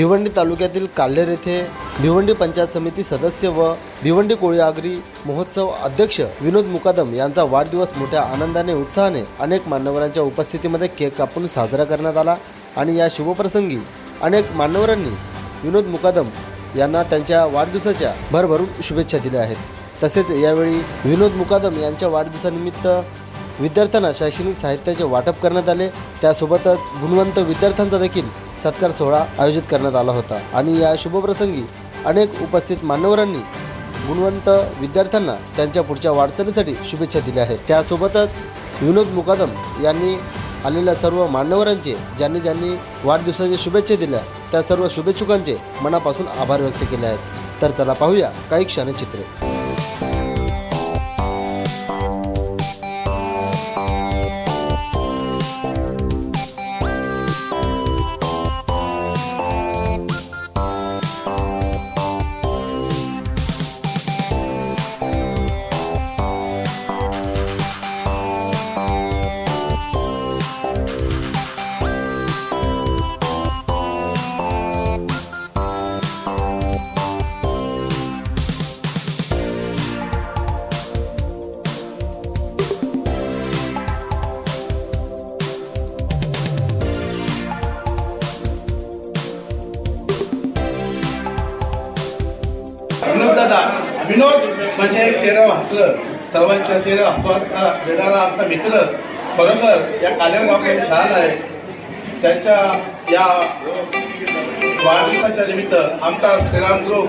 भिवंडी तालुक्यातील काल्हेर येथे भिवंडी पंचायत समिती सदस्य व भिवंडी कोळी आगरी महोत्सव अध्यक्ष विनोद मुकादम यांचा वाढदिवस मोठ्या आनंदाने उत्साहाने अनेक मान्यवरांच्या उपस्थितीमध्ये केक कापून साजरा करण्यात आला आणि या शुभप्रसंगी अनेक मान्यवरांनी विनोद मुकादम यांना त्यांच्या वाढदिवसाच्या भरभरून शुभेच्छा दिल्या आहेत. तसेच यावेळी विनोद मुकादम यांच्या वाढदिवसानिमित्त विद्यार्थ्यांना शैक्षणिक साहित्याचे वाटप करण्यात आले. त्यासोबतच गुणवंत विद्यार्थ्यांचा देखील सत्कार सोहळा आयोजित करण्यात आला होता. आणि या शुभप्रसंगी अनेक उपस्थित मान्यवरांनी गुणवंत विद्यार्थ्यांना त्यांच्या पुढच्या वाटचालीसाठी शुभेच्छा दिल्या आहेत. त्यासोबतच विनोद मुकादम यांनी आलेल्या सर्व मान्यवरांचे ज्यांनी ज्यांनी वाढदिवसाच्या शुभेच्छा दिल्या त्या सर्व शुभेच्छुकांचे मनापासून आभार व्यक्त केले आहेत. तर चला पाहूया काही क्षणचित्रे. विनोद म्हणजे चेहऱ्यावर हसलं सर्वांच्या चेहऱ्यावर हसवा देणारा आमचा मित्र खरोखर या कालेगावकडे शाळा आहे. त्यांच्या या वाढदिवसाच्या निमित्त आमचा श्रीराम ग्रुप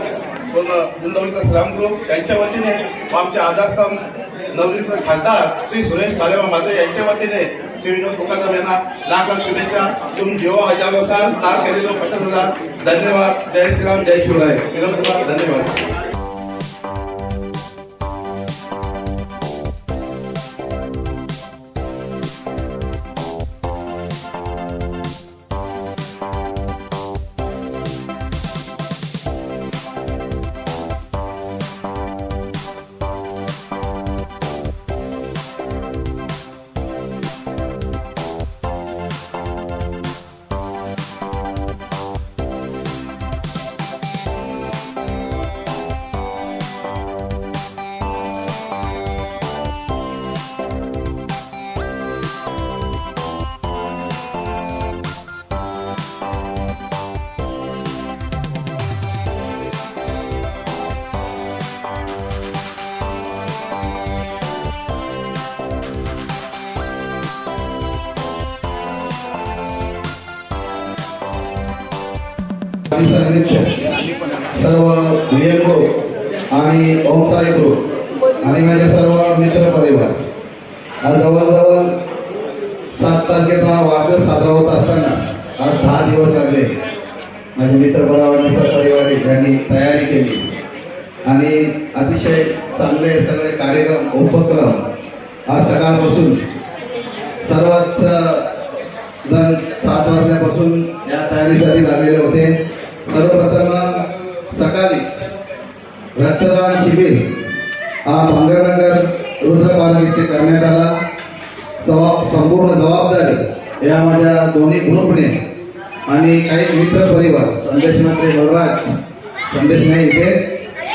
पूर्ण श्रीराम ग्रुप त्यांच्या वतीने व आमचे आधारस्तंभ नवनिर्मित खासदार श्री सुरेश कालेमा माधव यांच्या वतीने श्री विनोद तुकाराम यांना लाख लाख शुभेच्छा. तुम जेव्हा हजार असाल सार केलेलो पचास हजार. धन्यवाद. जय श्रीराम जय शिवराय. विनोद धन्यवाद. सर्व व्हीएल ग्रुप आणि ओमसाई ग्रुप आणि माझे सर्व मित्र परिवार. आज जवळजवळ सात तारखेचा वाढदिवस साजरा होत असताना आज दहा दिवस लागले. माझे मित्र परिवार परिवार यांनी तयारी केली. आणि अतिशय चांगले सगळे कार्यक्रम उपक्रम आज सकाळपासून सर्वच जण सात वाजल्यापासून या तयारीसाठी लागलेले होते. सर्वप्रथम सकाळी रक्तदान शिबिर हा मंगळनगर रुद्रपाल येथे करण्यात आला. जबाब संपूर्ण जबाबदारी या माझ्या दोन्ही ग्रुपने आणि काही मित्र परिवार संदेश मंत्री बलराज संदेश नाही इथे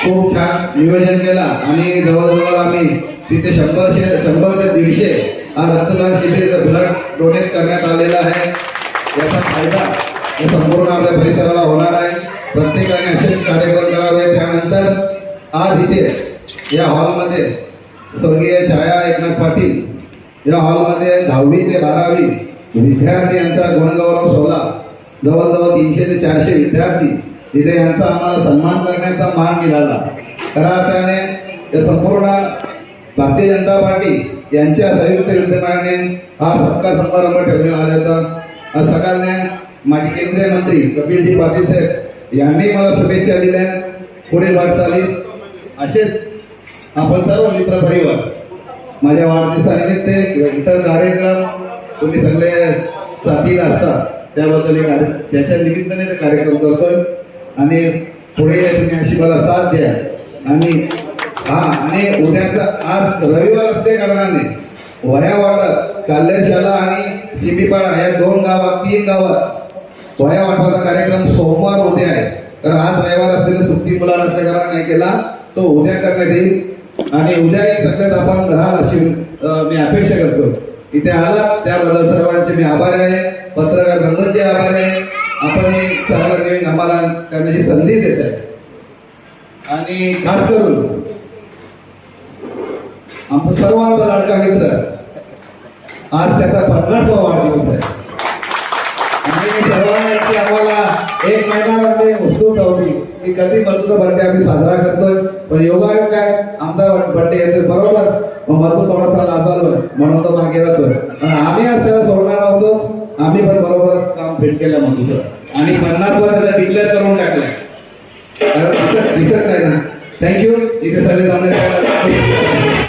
खूप छान नियोजन केला आणि जवळजवळ आम्ही तिथे शंभरशे शंभर ते दीडशे हा रक्तदान शिबिर ब्लड डोनेट करण्यात आलेला आहे. याचा फायदा हे संपूर्ण आपल्या परिसराला होणार आहे. प्रत्येकाने असे कार्यक्रम करावे. त्यानंतर आज इथे या हॉलमध्ये स्वर्गीय छाया एकनाथ पाटील या हॉलमध्ये दहावी ते बारावी विद्यार्थी यांचा गुणगौरव सोहळा जवळजवळ तीनशे ते चारशे विद्यार्थी इथे यांचा आम्हाला सन्मान करण्याचा मान मिळाला. खऱ्या अर्थाने या संपूर्ण भारतीय जनता पार्टी यांच्या संयुक्त विद्यमाने हा सत्कार समारंभ ठेवण्यात आला होता. आज सकाळने माजी केंद्रीय मंत्री कपिलजी पाटील साहेब यांनी मला शुभेच्छा दिल्या. पुढील वाटचालीस. असेच आपण सर्व मित्र परिवार माझ्या वाढदिवसानिमित्त इतर कार्यक्रम तुम्ही सगळे साथीला असता त्याबद्दल कार्य त्याच्या निमित्ताने ते कार्यक्रम करतोय. आणि पुढे तुम्ही अशी मला साथ द्या. आणि हा आणि उद्याचा आज रविवार असल्या कारणाने वह्या वाटप काल्हेरशाला आणि सिमीपाडा या दोन गावात तीन गावात वह्या वाटपाचा कार्यक्रम सोमवार उद्या आहे. तर आज रविवार असलेली सुट्टी मुला नसल्या कारण नाही केला तो उद्या करण्यात येईल. आणि उद्याही सगळ्यात आपण राहाल अशी मी अपेक्षा करतो. इथे आला त्याबद्दल सर्वांचे मी आभार आहे. पत्रकार बंधूंचे आभार आहे. आपण एक चांगलं नवीन आम्हाला करण्याची संधी देत आहे आणि खास करून आमचा सर्वांचा लाडका मित्र आज त्याचा पन्नासवा वाढदिवस आहे. सर्वांना आम्हाला एक महिना आम्ही उत्सुक होती. की कधी मधुचा बर्थडे आम्ही साजरा करतोय पण योगायोग काय? आमचा बर्थडे येतोय बरोबर? मग मधू थोडासा लाजालोय म्हणून तो मागे जातोय. आणि आम्ही आज त्याला सोडणार नव्हतो. आम्ही पण बरोबरच काम फिट केलं मधूचं आणि पन्नास त्याला डिक्लेअर करून टाकलंय. दिसत नाही ना. थँक्यू इथे सगळे जाण्यासाठी